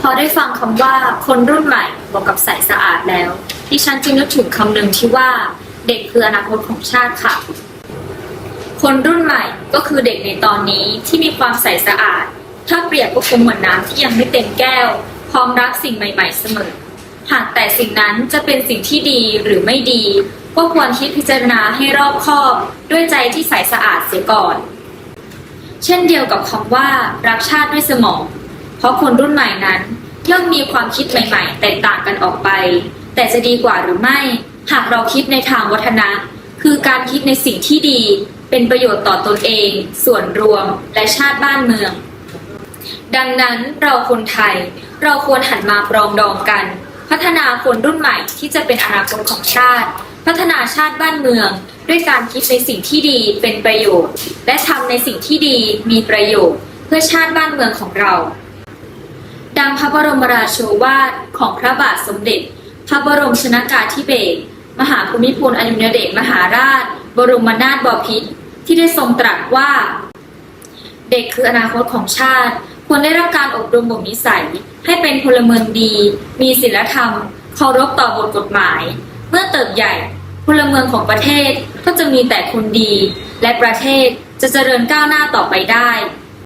พอได้ฟังคำว่าคนรุ่นใหม่บอกกับใสสะอาดแล้ว ดิฉันจึงนึกถึงคำหนึ่งที่ว่า เด็กคืออนาคตของชาติค่ะ คนรุ่นใหม่ก็คือเด็กในตอนนี้ที่มีความใสสะอาด ถ้าเปรียบก็คงเหมือนน้ำที่ยังไม่เต็มแก้ว พร้อมรับสิ่งใหม่ ๆ เสมอ หากแต่สิ่งนั้นจะเป็นสิ่งที่ดีหรือไม่ดี ก็ควรคิดพิจารณาให้รอบคอบ ด้วยใจที่ใสสะอาดเสียก่อน เช่นเดียวกับคำว่ารักชาติด้วยสมอง เพราะคนรุ่นใหม่นั้นย่อมมีความคิดใหม่ๆ แตกต่างกันออกไป แต่จะดีกว่าหรือไม่ หากเราคิดในทางวัฒนะ คือการคิดในสิ่งที่ดี เป็นประโยชน์ต่อตนเอง ส่วนรวม และชาติบ้านเมือง ดังนั้นเราคนไทย เราควรหันมาปรองดองกัน พัฒนาคนรุ่นใหม่ที่จะเป็นอนาคตของชาติ พัฒนาชาติบ้านเมือง ด้วยการคิดในสิ่งที่ดีเป็นประโยชน์ และทำในสิ่งที่ดีมีประโยชน์ เพื่อชาติบ้านเมืองของเรา ดังพระบรมราโชวาทของพระบาทสมเด็จ พระบรมชนากาธิเบศรมหาภูมิพลอดุลยเดชมหาราช บรมนาถบพิตรที่ได้ทรงตรัสว่า เด็กคืออนาคตของชาติ ควรได้รับการอบรมบ่มนิสัย ให้เป็นพลเมืองดี มีศีลธรรม เคารพต่อบทกฎหมาย เมื่อเติบใหญ่พลเมืองของประเทศก็จะมีแต่คนดี และประเทศจะเจริญก้าวหน้าต่อไปได้